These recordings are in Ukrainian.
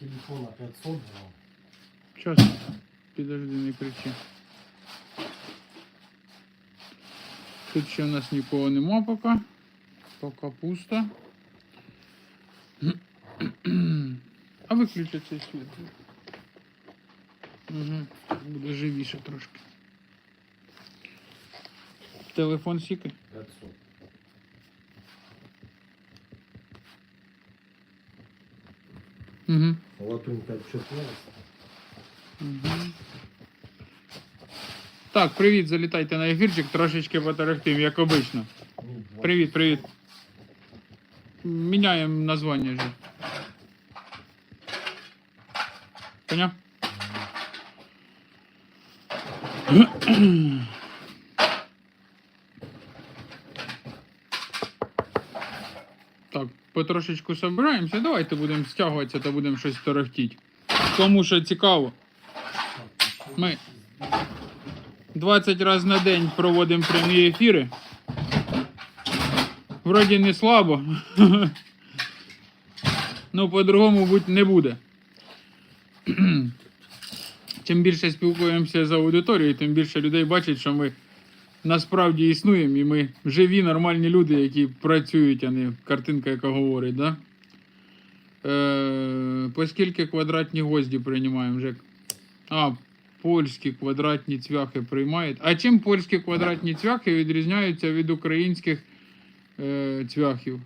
телефона 500 грамм. Час. Підожди, не кричи. Тут ще в нас нікого нема поки. Поки пусто. А виключи цей світ. Угу. Буде живіше трошки. Телефон сіки. 500. Угу. Латунь 514. Так, привіт, залітайте на ефірчик, трошечки поторохтим, як обично. Ну, 20. Привіт, привіт. Міняємо названня вже. Поняв? Так, потрошечку собираємося. Давайте будемо стягуватися та будемо щось торохтіти. Кому що цікаво. Ми 20 разів на день проводимо прямі ефіри. Вроді не слабо. Ну, по-другому будь не буде. Чим більше спілкуємося з аудиторією, тим більше людей бачить, що ми насправді існуємо, і ми живі, нормальні люди, які працюють, а не картинка, яка говорить, да? Е, по скільки квадратні гвозді приймаємо, Жек? А, польські квадратні цвяхи приймають. А чим польські квадратні цвяхи відрізняються від українських е, цвяхів?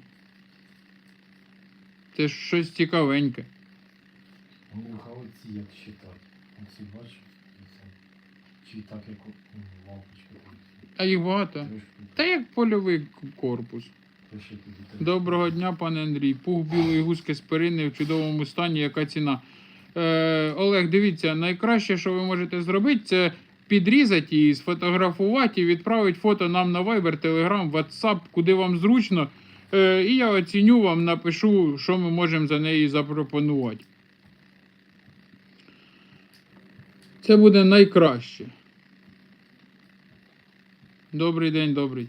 Це ж щось цікавеньке. Ну, галиці як считати. Оці бачиш? Чи так як лампочка. А їх багато. Та як польовий корпус. Доброго дня, пане Андрій. Пух білої гуски з перини в чудовому стані. Яка ціна? Е, Олег, дивіться, найкраще, що ви можете зробити, це підрізати її, сфотографувати і відправити фото нам на Viber, Telegram, WhatsApp, куди вам зручно. Е, і я оціню вам, напишу, що ми можемо за неї запропонувати. Це буде найкраще. Добрий день, добрий.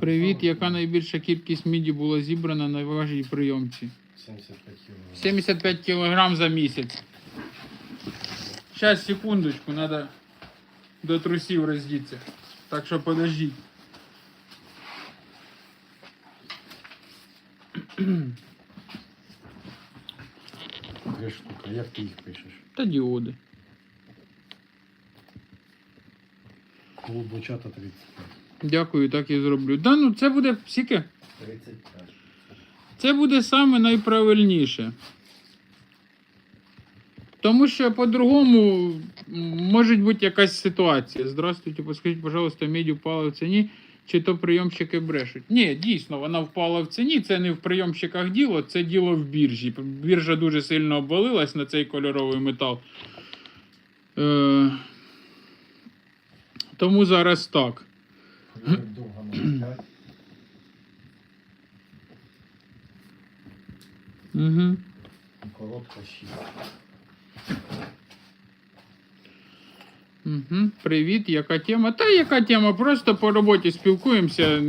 Привіт, яка найбільша кількість міді була зібрана на вашій прийомці? 75 кг. 75 кілограм за місяць. Зараз, секундочку, треба до трусів роздіться. Так що подождіть. Три штуки. Як ти їх пишеш? Та діоди. Клубочата 35. Дякую, так і зроблю. Да, ну це буде скільки? 35. Це буде саме найправильніше. Тому що по-другому може бути якась ситуація. Здравствуйте, подскажіть, пожалуйста, медь упала в ціні, чи то прийомщики брешуть. Ні, дійсно, вона впала в ціні. Це не в прийомщиках діло, це діло в біржі. Біржа дуже сильно обвалилась на цей кольоровий метал. Е, тому зараз так. Як довго на 5. Угу. Коротка 6. Угу. Привіт, яка тема? Та яка тема? Просто по роботі спілкуємося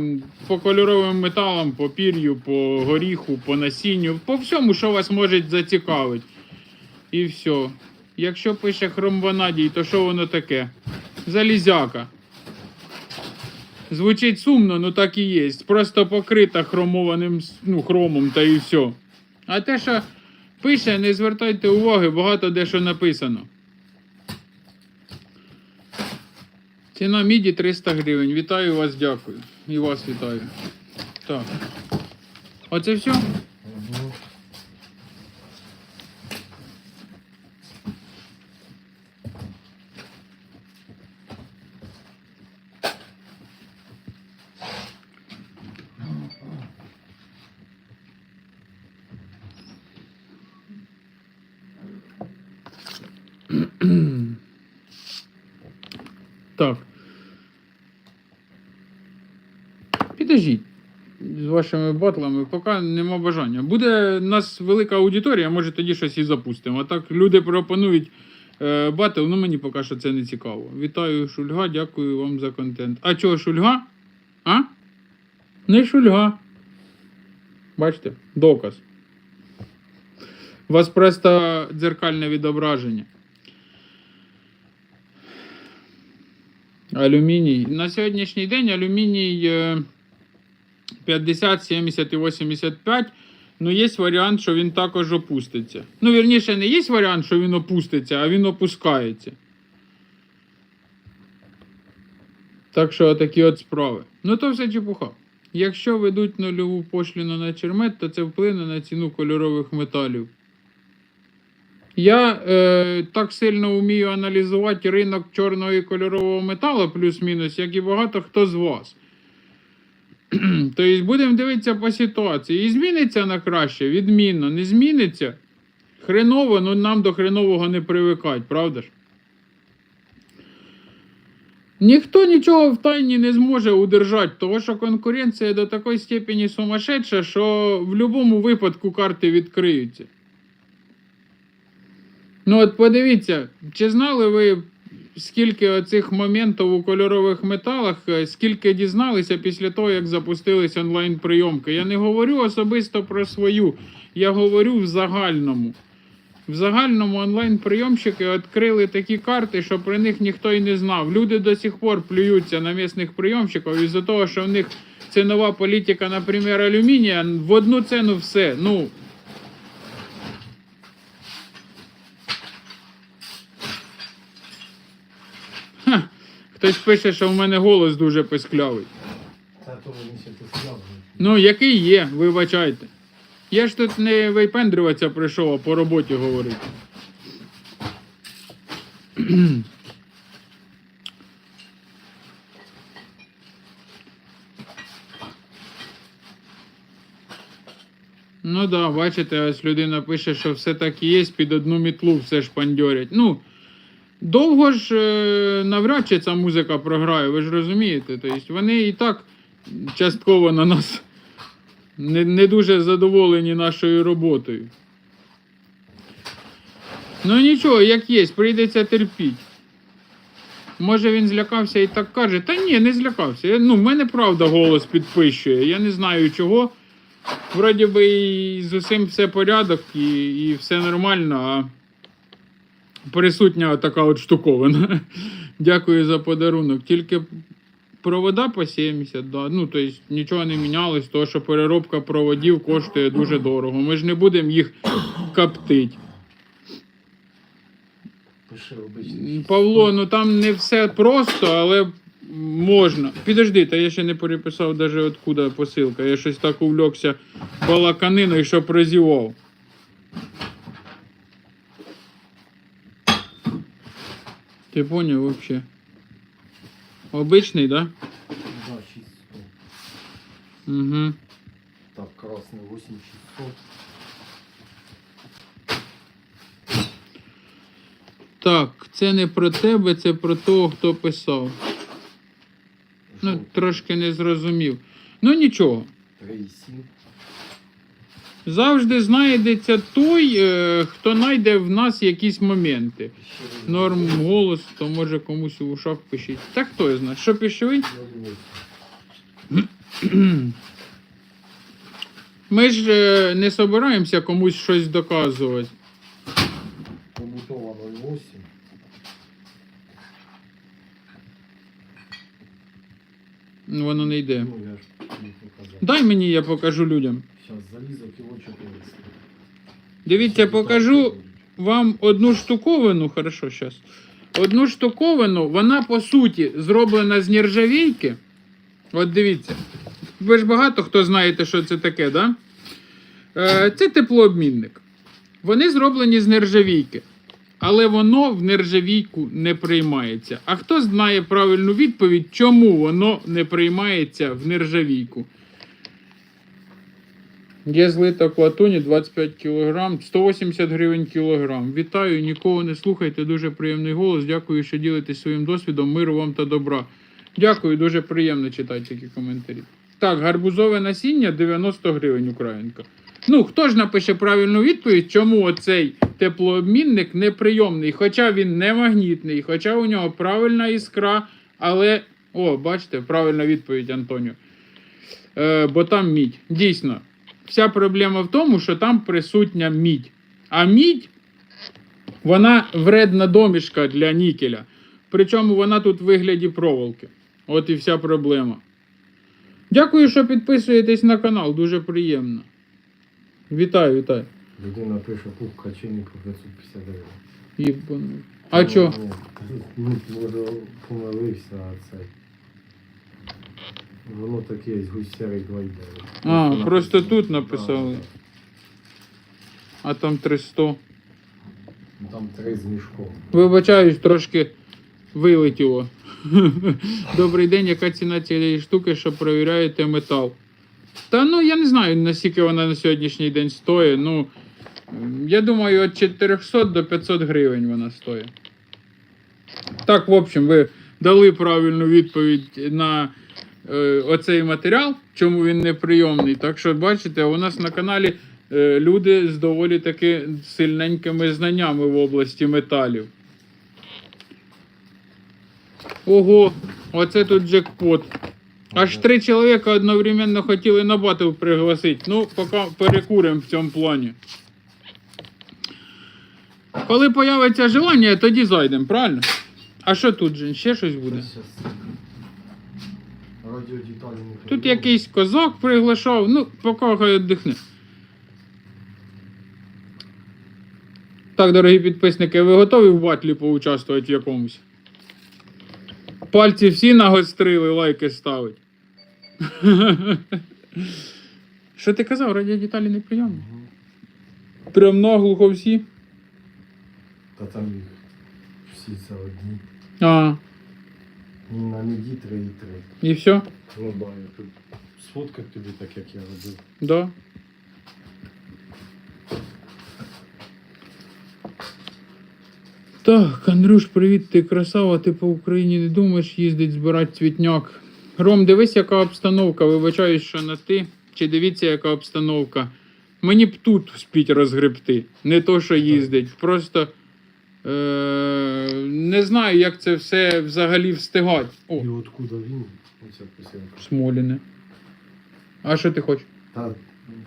по кольоровим металам, по пір'ю, по горіху, по насінню, по всьому, що вас може зацікавити. І все. Якщо пише хромванадій, то що воно таке? Залізяка. Звучить сумно, ну так і є. Просто покрита хромованим ну, хромом та і все. А те, що пише, не звертайте уваги, багато де що написано. Ціна міді 300 гривень. Вітаю вас, дякую. І вас вітаю. Так. Оце все? Угу. Так. Підождіть. З вашими батлами, поки нема бажання. Буде у нас велика аудиторія, може тоді щось і запустимо. А так люди пропонують Е, батл, ну мені поки що це не цікаво. Вітаю, Шульга, дякую вам за контент. А чого Шульга? А? Не Шульга. Бачите? Доказ. У вас просто дзеркальне відображення. Алюміній. На сьогоднішній день алюміній е, 50, 70 і 85. Ну, є варіант, що він також опуститься. Ну, вірніше, не є варіант, що він опуститься, а він опускається. Так що такі от справи. Ну, то все чепуха. Якщо ведуть нульову пошліну на чермет, то це вплине на ціну кольорових металів. Я е, так сильно вмію аналізувати ринок чорного і кольорового металу, плюс-мінус, як і багато хто з вас. Тобто будемо дивитися по ситуації. І зміниться на краще, відмінно. Не зміниться. Хреново, ну нам до хренового не привикать, правда ж? Ніхто нічого в тайні не зможе удержати, тому що конкуренція до такої степені сумасшедша, що в будь-якому випадку карти відкриються. Ну, от подивіться, чи знали ви, скільки оцих моментів у кольорових металах, е, скільки дізналися після того, як запустились онлайн-прийомки? Я не говорю особисто про свою, я говорю в загальному. В загальному онлайн-прийомщики відкрили такі карти, що про них ніхто і не знав. Люди до сих пор плюються на місних прийомщиків із-за того, що в них цінова політика, наприклад, алюмінія, в одну ціну все. Ну, хтось пише, що в мене голос дуже писклявий. То ще. Ну, який є, вибачайте. Я ж тут не випендрюватися прийшов, а по роботі говорити. Ну да, бачите, ось людина пише, що все так і є, під одну мітлу все шпандьорять. Ну, довго ж е, навряд чи ця музика програє, ви ж розумієте. Тобто вони і так частково на нас не, не дуже задоволені нашою роботою. Ну нічого, як є, прийдеться терпіть. Може він злякався і так каже. Та ні, не злякався. Ну, в мене правда голос підпищує. Я не знаю чого. Вроді би і з усім все порядок, і, і все нормально, а присутня така от штуковина. Дякую за подарунок. Тільки провода по 70, да. ну тобто нічого не мінялось, тому що переробка проводів коштує дуже дорого. Ми ж не будемо їх коптити. Павло, ну там не все просто, але можна. Підожди, та я ще не переписав навіть откуда посилка. Я щось так увлекся балаканиною, що прозівав. Ти поняв вообще? Обичний, да? Да, 600. Угу. Так, красний 8600. Так, це не про тебе, це про того, хто писав. Ну, трошки не зрозумів. Ну нічого. 3,7. Завжди знайдеться той, е, хто знайде в нас якісь моменти. Норм голос, то може комусь у ушах пишіть. Та хто я знає, що? Нульовий. Ми ж е, не собираємося комусь щось доказувати. Побутова 0,8. Ну, Воно не йде. Дай мені, я покажу людям. Зараз залізо кіло 400. Дивіться, покажу вам одну штуковину, хорошо, зараз. Одну штуковину, вона по суті зроблена з нержавійки. От дивіться. Ви ж багато хто знаєте, що це таке, да? Е, це теплообмінник. Вони зроблені з нержавійки. Але воно в нержавійку не приймається. А хто знає правильну відповідь, чому воно не приймається в нержавійку? Є злиток латуні 25 кг, 180 гривень кілограм. Вітаю, нікого не слухайте. Дуже приємний голос. Дякую, що ділитесь своїм досвідом. Миру вам та добра. Дякую, дуже приємно читати такі коментарі. Так, гарбузове насіння 90 гривень українка. Ну, хто ж напише правильну відповідь, чому оцей теплообмінник неприйомний, хоча він не магнітний, хоча у нього правильна іскра, але. О, бачите, правильна відповідь, Антоніо. Е, бо там мідь. Дійсно, вся проблема в тому, що там присутня мідь. А мідь, вона вредна домішка для нікеля. Причому вона тут в вигляді проволоки. От і вся проблема. Дякую, що підписуєтесь на канал, дуже приємно. Вітаю, вітаю. Людина пише пух качині по 550 гривень. Єбану. А Ну, чо? Ну, може, помилився, а це. Воно таке є гусярий гвайдер. А, просто тут написали. А там 300. Там три з мішком. Вибачаюсь, трошки вилетіло. Добрий день, яка ціна цієї штуки, що перевіряєте метал? Та ну я не знаю, наскільки вона на сьогоднішній день стоїть. Ну, я думаю, від 400 до 500 гривень вона стоїть. Так, в общем, ви дали правильну відповідь на е, оцей матеріал, чому він неприйомний. Так що, бачите, у нас на каналі е, люди з доволі таки сильненькими знаннями в області металів. Ого, оце тут джекпот. Аж три чоловіка одновременно хотіли на батл пригласити. Ну, поки перекуримо в цьому плані. Коли появиться желання, тоді зайдемо, правильно? А що тут же? Ще щось буде? Тут якийсь козак приглашав, ну, поки хай віддихне. Так, дорогі підписники, ви готові в батлі поучаствувати в якомусь? Пальці всі нагострили, лайки ставить. Що ти казав, радіодеталі неприємні? Прям наглухо всі. Та там їх всі це одні. А, на міді три і три. і все? Тут сфоткав тобі так, як я робив. Да. Так, Андрюш, привіт, ти красава, ти по Україні не думаєш їздить збирати цвітняк. Ром, дивись, яка обстановка. Вибачаюсь, що на ти. Чи дивіться, яка обстановка. Мені б тут спіть розгребти. Не то, що їздить. Просто е- не знаю, як це все взагалі встигати. О, І откуда він? Оця писанка. Смоліне. А що ти хочеш? Та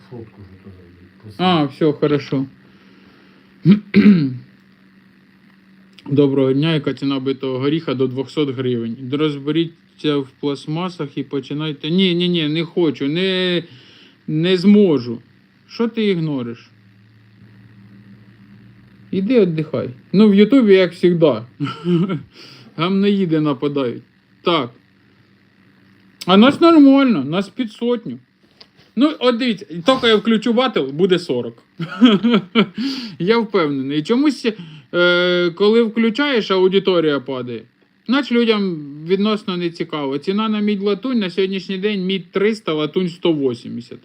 фотку вже туди. А, все, хорошо. Доброго дня, яка ціна битого горіха до 200 гривень. Розберіться в пластмасах і починайте. Ні, ні, ні, не хочу, не, не зможу. Що ти ігнориш? Іди віддихай. Ну, в Ютубі, як завжди. Гамнаїди нападають. Так. А нас нормально, нас під сотню. Ну, от дивіться, тільки я включу батл, буде 40. я впевнений. Чомусь, е, коли включаєш, аудиторія падає. Наче людям відносно не цікаво. Ціна на мідь латунь на сьогоднішній день мідь 300, латунь 180.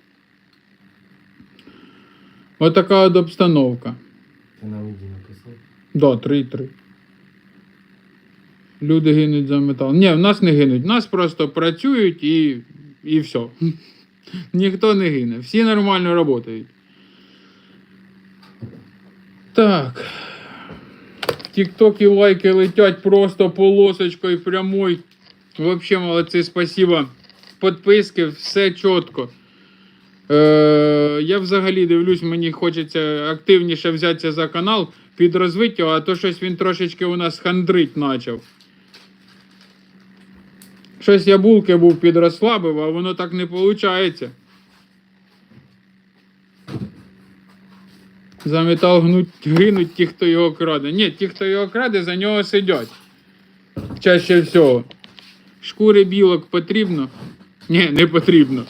Отака от обстановка. Ти на міді написав? Да, 3,3. Люди гинуть за метал. Ні, в нас не гинуть. В нас просто працюють і, і все. Ніхто не гине. Всі нормально працюють. Так. Тіктоки лайки летять просто полосочкою прямой. Вообще молодці, спасибо. Подписки, все чітко. Е, я взагалі дивлюсь, мені хочеться активніше взятися за канал, підрозвити його, а то щось він трошечки у нас хандрить почав. Щось я булки був підрослабив, а воно так не виходить. За метал гнуть, гинуть ті, хто його краде. Ні, ті, хто його краде, за нього сидять. Чаще всього. Шкури білок потрібно? Ні, не потрібно.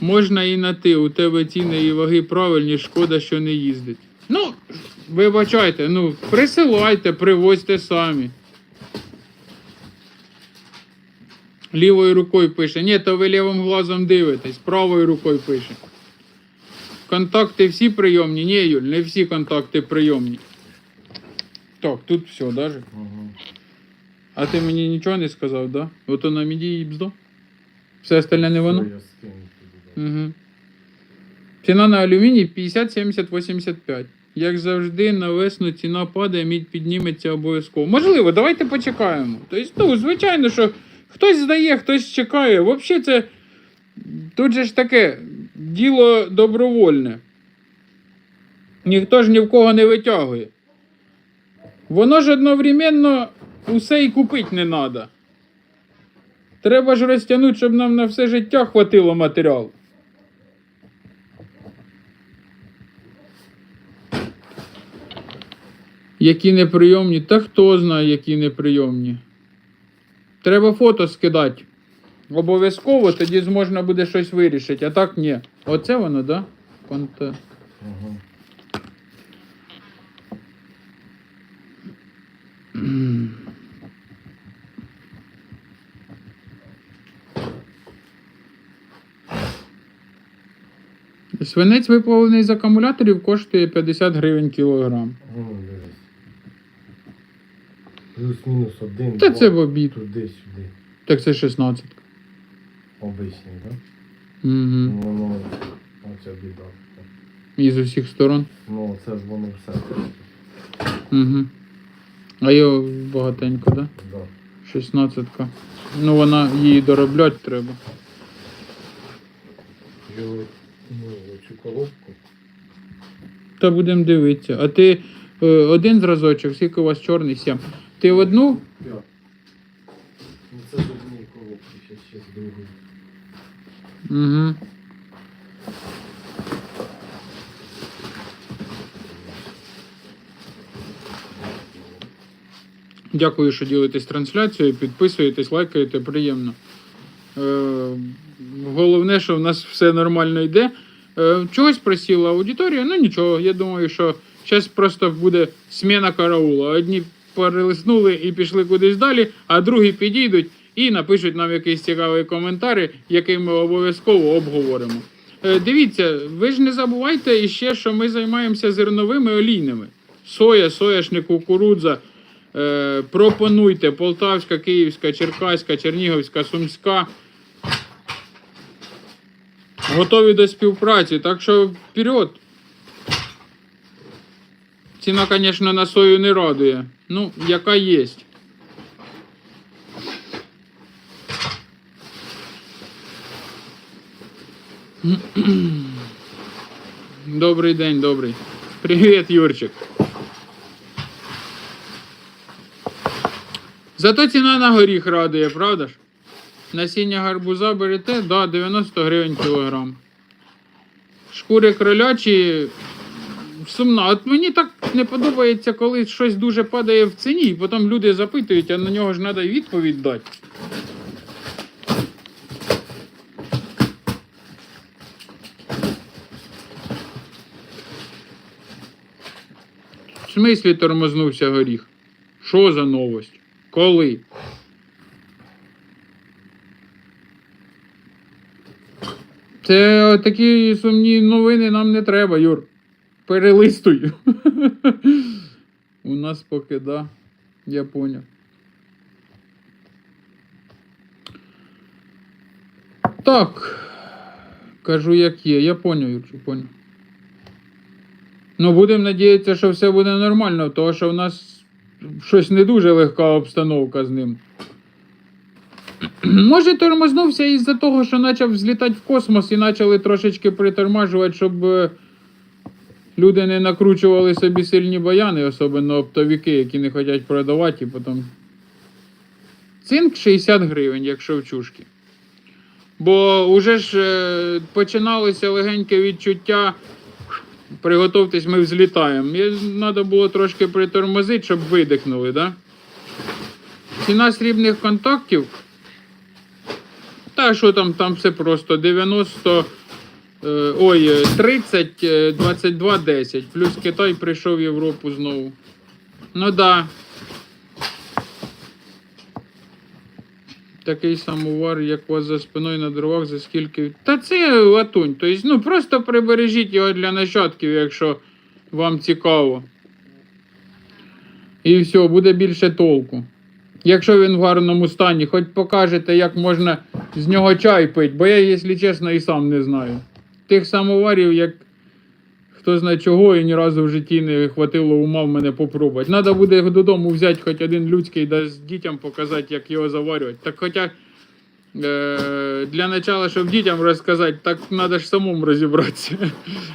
Можна і на ти. У тебе ціни і ваги правильні, шкода, що не їздить. Ну, вибачайте, ну, присилайте, привозьте самі. Лівою рукою пише. Ні, то ви лівим глазом дивитесь, правою рукою пише. Контакти всі прийомні? Ні, Юль, не всі контакти прийомні. Так, тут все, даже. Угу. А ти мені нічого не сказав, да? Ото на міді і бздо? Все остальне не воно? Угу. Ціна на алюміній 50, 70, 85. Як завжди, на весну ціна падає, мідь підніметься обов'язково. Можливо, давайте почекаємо. Тобто, ну, звичайно, що хтось здає, хтось чекає. Взагалі, це тут же ж таке діло добровольне. Ніхто ж ні в кого не витягує. Воно ж одновременно усе і купити не треба. Треба ж розтягнути, щоб нам на все життя хватило матеріалу. Які неприйомні, та хто знає, які неприйомні. Треба фото скидати. Обов'язково тоді можна буде щось вирішити, а так ні. Оце воно, да? Конта... Угу. Свинець виплавлений з акумуляторів коштує 50 гривень кілограм. Ну. Плюс-мінус один. Та два, це в обід. Туди-сюди. Так це 16. Обичний, так? Угу. Ну, воно, оце біда. І з усіх сторон. Ну, це ж воно все. Угу. А його багатенько, да? Да. 16. Ну вона її доробляти треба. Його, ну, цю коробку. Та будемо дивитися. А ти е, один зразочок, скільки у вас чорний сім. Ти в одну? Я. Ну, це з однієї коробки, ще, ще з другої. Угу. Дякую, що ділитесь трансляцією, підписуєтесь, лайкаєте, приємно. Е, головне, що в нас все нормально йде. Е, чогось просіла аудиторія, ну нічого. Я думаю, що зараз просто буде сміна караула. Одні перелиснули і пішли кудись далі, а другі підійдуть і напишуть нам якийсь цікавий коментар, який ми обов'язково обговоримо. Е, дивіться, ви ж не забувайте іще, що ми займаємося зерновими олійними. Соя, сояшник, кукурудза. Е, пропонуйте Полтавська, Київська, Черкаська, Чернігівська, Сумська. Готові до співпраці, так що вперед. Ціна, звісно, на сою не радує. Ну, яка є. Добрий день, добрий. Привіт, Юрчик. Зато ціна на горіх радує, правда ж? Насіння гарбуза берете, да, 90 гривень кілограм. Шкури кролячі сумна. От мені так не подобається, коли щось дуже падає в ціні, і потім люди запитують, а на нього ж треба відповідь дати. Смислі тормознувся горіх? Що за новость? Коли? Це такі сумні новини нам не треба, Юр. Перелистуй. У нас поки да. Я поняв. Так. Кажу, як є. Я поняв, Юрчик, поняв. Ну, будемо надіятися, що все буде нормально, тому що в нас щось не дуже легка обстановка з ним. Може, тормознувся із-за того, що почав взлітати в космос і почали трошечки притормажувати, щоб е, люди не накручували собі сильні баяни, особливо оптовики, які не хочуть продавати і потім. Цинк 60 гривень, якщо в чушки. Бо вже ж е, починалося легеньке відчуття. Приготовтесь, ми взлітаємо. Треба було трошки притормозити, щоб видихнули, да? Ціна срібних контактів. Та що там, там все просто 90. е, Ой, е, 30, е, 22, 10. Плюс Китай прийшов в Європу знову. Ну да. Такий самовар, як у вас за спиною на дровах, за скільки. Та це латунь. Тобто, ну просто прибережіть його для нащадків, якщо вам цікаво. І все, буде більше толку. Якщо він в гарному стані, хоч покажете, як можна з нього чай пити, бо я, якщо чесно, і сам не знаю. Тих самоварів, як Хто знає чого, і ні разу в житті не хватило ума в мене попробувати. Надо буде додому взяти хоч один людський, да з дітям показати, як його заварювати. Так хоча е, для начала, щоб дітям розказати, так треба ж самому розібратися.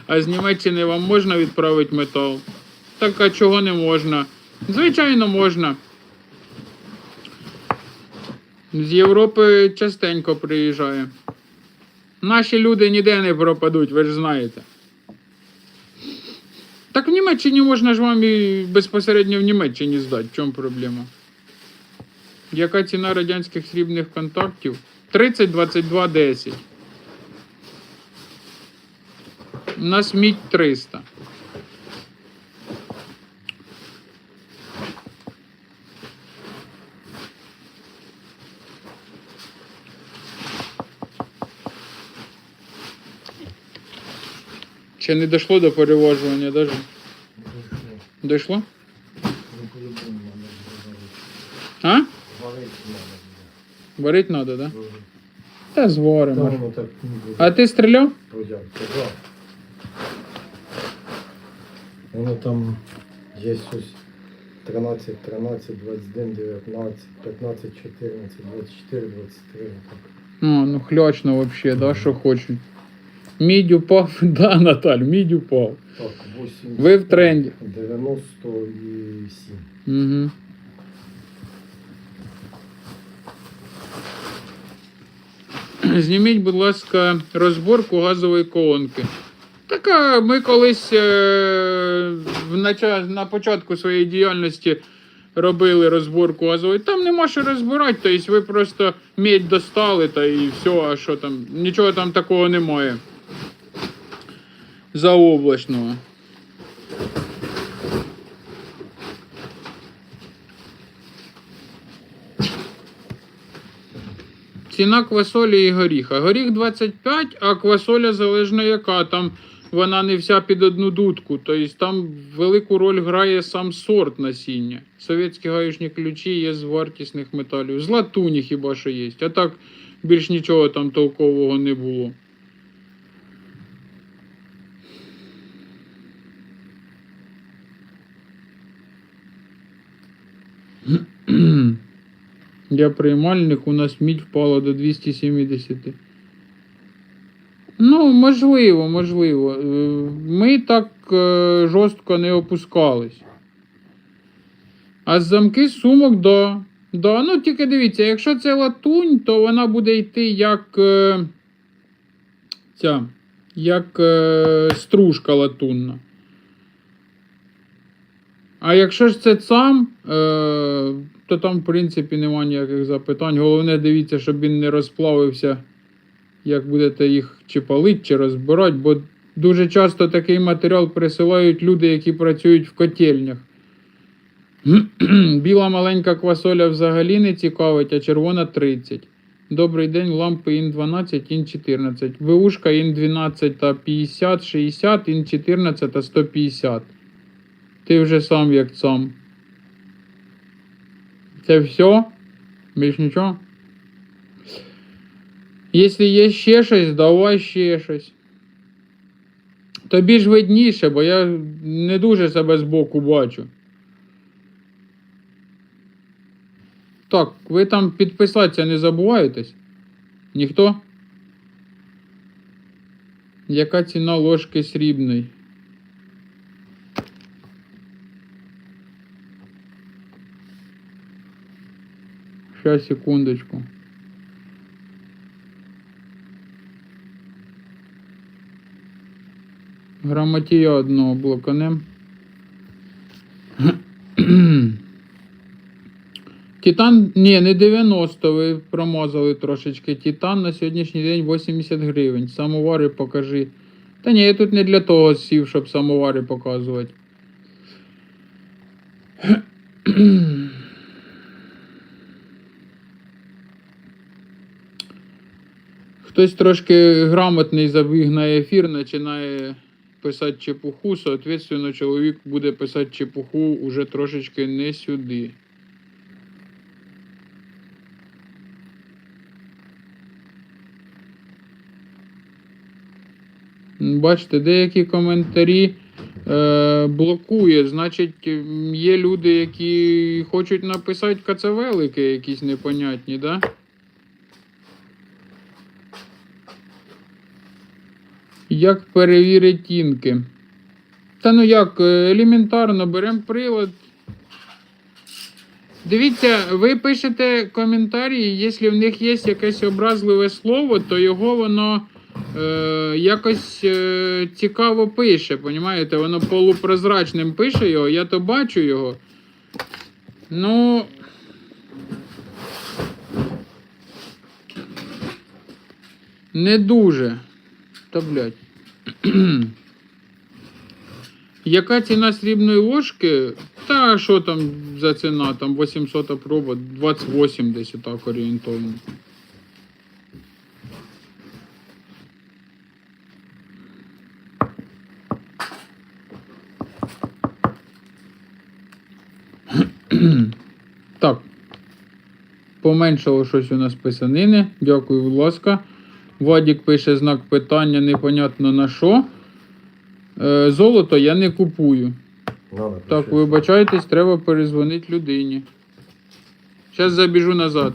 А з Німеччини вам можна відправити метал? Так а чого не можна? Звичайно, можна. З Європи частенько приїжджає. Наші люди ніде не пропадуть, ви ж знаєте. Так в Німеччині можна ж вам і безпосередньо в Німеччині здати. В чому проблема? Яка ціна радянських срібних контактів? 30, 22, 10. У нас мідь 300. Ще не дійшло до переважування, даже? Ну, Дійшло? Ну, по-любому надо буде А? варити. Варити надо Варить треба, да? буде. Та Та зваримо. воно так не буде. А ти стріляв? Продяг. Да. Воно там є щось 13, 13, 21, 19, 15, 14, 24, 23. Так. Ну, ну хлячно вообще, да, що хочуть. Мідь упав, да, Наталь, мідь упав. Так, 8. Ви в тренді. 97. Угу. Зніміть, будь ласка, розборку газової колонки. Така, ми колись е, на початку своєї діяльності робили розборку газової. Там нема що розбирати, тобто ви просто медь достали та і все, а що там, нічого там такого немає. Заоблачного. Ціна квасолі і горіха. Горіх 25, а квасоля залежно яка. Там вона не вся під одну дудку. Тобто там велику роль грає сам сорт насіння. Совєтські гаючні ключі є з вартісних металів. З латуні хіба що є. А так більш нічого там толкового не було. Я приймальник, у нас мідь впала до 270. Ну, можливо, можливо. Е, Ми так е, жорстко не опускались. А замки сумок, да. Да. Ну, тільки дивіться, якщо це латунь, то вона буде йти як е, ця, як стружка латунна. А якщо ж це сам, е, то там, в принципі, немає ніяких запитань. Головне, дивіться, щоб він не розплавився, як будете їх чи палити, чи розбирати, бо дуже часто такий матеріал присилають люди, які працюють в котельнях. Біла маленька квасоля взагалі не цікавить, а червона 30. Добрий день, лампи ін 12, ін 14. ВУшка ін 12 та 50, 60, ін 14 та 150. Ти вже сам як сам. Це все? Більш нічого? Якщо є ще щось, давай ще щось. Тобі ж видніше, бо я не дуже себе збоку бачу. Так, ви там підписатися не забуваєтесь? Ніхто? Яка ціна ложки срібної? Сейчас, секундочку. Грамотія одного блоканем. Титан, ні, не 90, ви промазали трошечки. Титан на сьогоднішній день 80 гривень. Самовари покажи. Та ні, я тут не для того сів, щоб самовари показувати. Хтось трошки грамотний забіг на ефір, починає писати чепуху, соответственно, чоловік буде писати чепуху уже трошечки не сюди. Бачите, деякі коментарі е, блокує. Значить, є люди, які хочуть написати кацавелики якісь непонятні, да? Як перевірити тінки? Та ну як, е, елементарно, беремо прилад. Дивіться, ви пишете коментарі, якщо в них є якесь образливе слово, то його воно е, якось е, цікаво пише, понімаєте? Воно полупрозрачним пише його, я то бачу його. Ну. Не дуже. Та блядь. Яка ціна срібної ложки? Та що там за ціна? Там 800 проба, 28 десь так орієнтовно. Так. Поменшало щось у нас писанини. Дякую, будь ласка. Вадік пише знак питання, непонятно на що. Е, золото я не купую. Ладно, Так, пиши. вибачайтесь, треба перезвонити людині. Зараз забіжу назад.